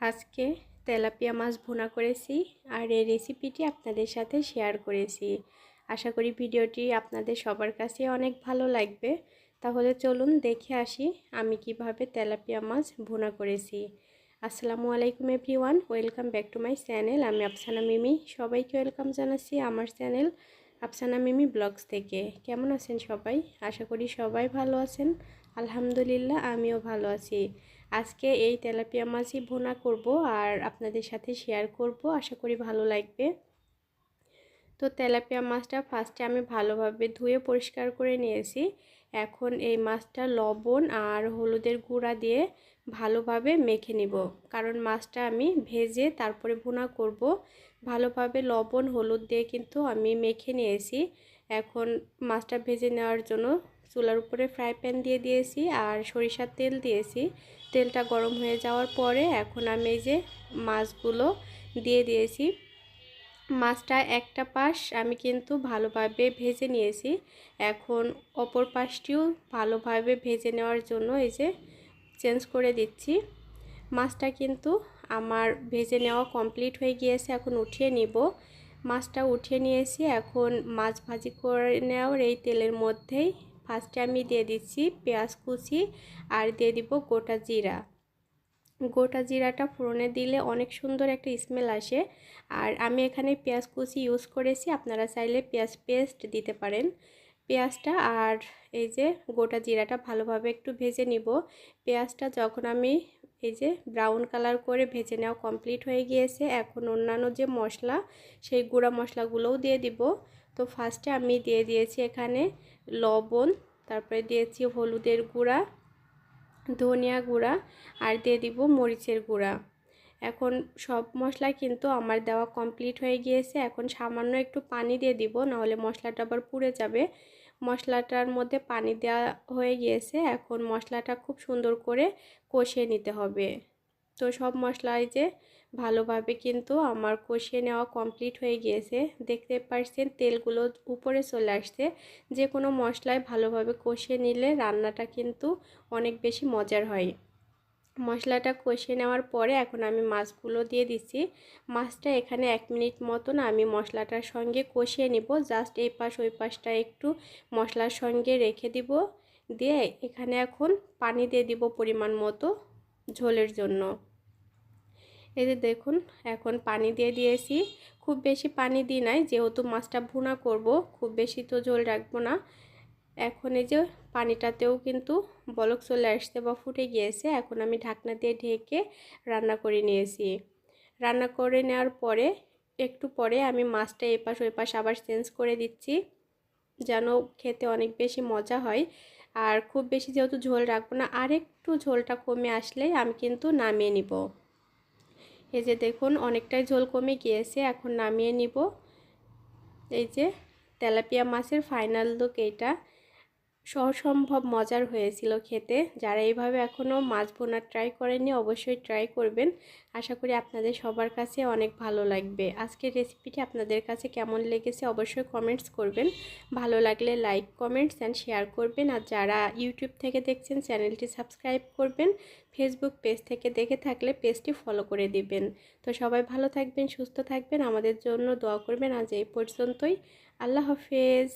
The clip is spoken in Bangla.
আজকে তেলাপিয়া মাছ ভুনা করেছি আর এই রেসিপিটি আপনাদের সাথে শেয়ার করেছি। আশা করি ভিডিওটি আপনাদের সবার কাছে অনেক ভালো লাগবে। তাহলে চলুন দেখে আসি আমি কীভাবে তেলাপিয়া মাছ ভুনা করেছি। আসসালামু আলাইকুম everyone welcome back to my channel আমি আফসানা মিমি, সবাইকে ওয়েলকাম জানাচ্ছি আমার চ্যানেল আফসানা মিমি ব্লগস থেকে। কেমন আছেন সবাই? আশা করি সবাই ভালো আছেন। আলহামদুলিল্লাহ, আমিও ভালো আছি। আজকে এই তেলাপিয়া মাছই ভুনা করব আর আপনাদের সাথে শেয়ার করব, আশা করি ভালো লাগবে। তো তেলাপিয়া মাছটা ফার্স্টে আমি ভালোভাবে ধুয়ে পরিষ্কার করে নিয়েছি। এখন এই মাছটা লবণ আর হলুদের গুঁড়া দিয়ে ভালোভাবে মেখে নিব। কারণ মাছটা আমি ভেজে তারপরে ভুনা করব। ভালোভাবে লবণ, হলুদ দিয়ে কিন্তু আমি মেখে নিয়েছি। এখন মাছটা ভেজে নেওয়ার জন্য চুলার উপরে ফ্রাই প্যান দিয়ে দিয়েছি আর সরিষার তেল দিয়েছি। তেলটা গরম হয়ে যাওয়ার পরে এখন আমি এই যে মাছগুলো দিয়ে দিয়েছি। মাছটা একটা পাশ আমি কিন্তু ভালোভাবে ভেজে নিয়েছি। এখন অপর পাশটিও ভালোভাবে ভেজে নেওয়ার জন্য এই যে চেঞ্জ করে দিচ্ছি। মাছটা কিন্তু আমার ভেজে নেওয়া কমপ্লিট হয়ে গিয়েছে, এখন উঠিয়ে নিব। মাছটা উঠিয়ে নিয়েছি, এখন মাছ ভাজি করে নেওয়ার এই তেলের মধ্যেই ফার্স্টে আমি দিয়ে দিচ্ছি পেঁয়াজ কুচি আর দিয়ে দিব গোটা জিরা। গোটা জিরাটা ফোড়নে দিলে অনেক সুন্দর একটা স্মেল আসে। আর আমি এখানে পেঁয়াজ কুচি ইউজ করেছি, আপনারা চাইলে পেঁয়াজ পেস্ট দিতে পারেন। পেঁয়াজটা আর এই যে গোটা জিরাটা ভালোভাবে একটু ভেজে নিব। পেঁয়াজটা যখন আমি এই যে ব্রাউন কালার করে ভেজে নেওয়া কমপ্লিট হয়ে গিয়েছে, এখন অন্যান্য যে মশলা, সেই গুঁড়া মশলাগুলোও দিয়ে দিব। তো ফার্স্টে আমি দিয়ে দিয়েছি এখানে লবণ, তারপরে দিয়েছি হলুদের গুঁড়া, ধনিয়া গুঁড়া, আর দিয়ে দিব মরিচের গুঁড়া। এখন সব মশলা কিন্তু আমার দেওয়া কমপ্লিট হয়ে গিয়েছে। এখন সামান্য একটু পানি দিয়ে দিব, নাহলে মশলাটা আবার পুড়ে যাবে। মশলাটার মধ্যে পানি দেওয়া হয়ে গিয়েছে। এখন মশলাটা খুব সুন্দর করে কষিয়ে নিতে হবে। তো সব মশলাই যে ভালোভাবে কিন্তু আমার কষিয়ে নেওয়া কমপ্লিট হয়ে গিয়েছে। দেখতে পাচ্ছেন তেলগুলো উপরে চলে আসছে। যে কোনো মশলায় ভালোভাবে কষিয়ে নিলে রান্নাটা কিন্তু অনেক বেশি মজার হয়। মশলাটা কষিয়ে নেওয়ার পরে এখন আমি মাছগুলো দিয়ে দিচ্ছি। মাছটা এখানে এক মিনিট মতন আমি মশলাটার সঙ্গে কষিয়ে নিব। জাস্ট এই পাশ ওই পাশটা একটু মশলার সঙ্গে রেখে দিব। দিয়ে এখানে এখন পানি দিয়ে দিব পরিমাণ মতো ঝোলের জন্য। এই যে দেখুন, এখন পানি দিয়ে দিয়েছি। খুব বেশি পানি দিই নাই, যেহেতু মাছটা ভুনা করব, খুব বেশি তো ঝোল রাখব না। এখন এই যে পানিটাতেও কিন্তু বলক চলে আসছে বা ফুটে গিয়েছে, এখন আমি ঢাকনা দিয়ে ঢেকে রান্না করে নিয়েছি। রান্না করে নেওয়ার পরে, একটু পরে আমি মাছটা এপাশ ওই পাশ আবার চেঞ্জ করে দিচ্ছি, যেন খেতে অনেক বেশি মজা হয়। আর খুব বেশি যেহেতু ঝোল রাখব না আর একটু ঝোলটা কমে আসলেই আমি কিন্তু নামিয়ে নিব। এই যে দেখুন, অনেকটাই ঝোল কমে গিয়েছে, এখন নামিয়ে নিব। এই যে তেলাপিয়া মাছের ফাইনাল লুক এইটা। সহসম্ভব মজার হয়েছিল খেতে। যারা এইভাবে এখনও মাছ বোনার ট্রাই করেননি, অবশ্যই ট্রাই করবেন। আশা করি আপনাদের সবার কাছে অনেক ভালো লাগবে। আজকের রেসিপিটি আপনাদের কাছে কেমন লেগেছে অবশ্যই কমেন্টস করবেন। ভালো লাগলে লাইক কমেন্টস অ্যান্ড শেয়ার করবেন। আর যারা ইউটিউব থেকে দেখছেন, চ্যানেলটি সাবস্ক্রাইব করবেন। ফেসবুক পেজ থেকে দেখে থাকলে পেজটি ফলো করে দিবেন। তো সবাই ভালো থাকবেন, সুস্থ থাকবেন। আমাদের জন্য দোয়া করবেন। আজ এই পর্যন্তই। আল্লাহ হাফেজ।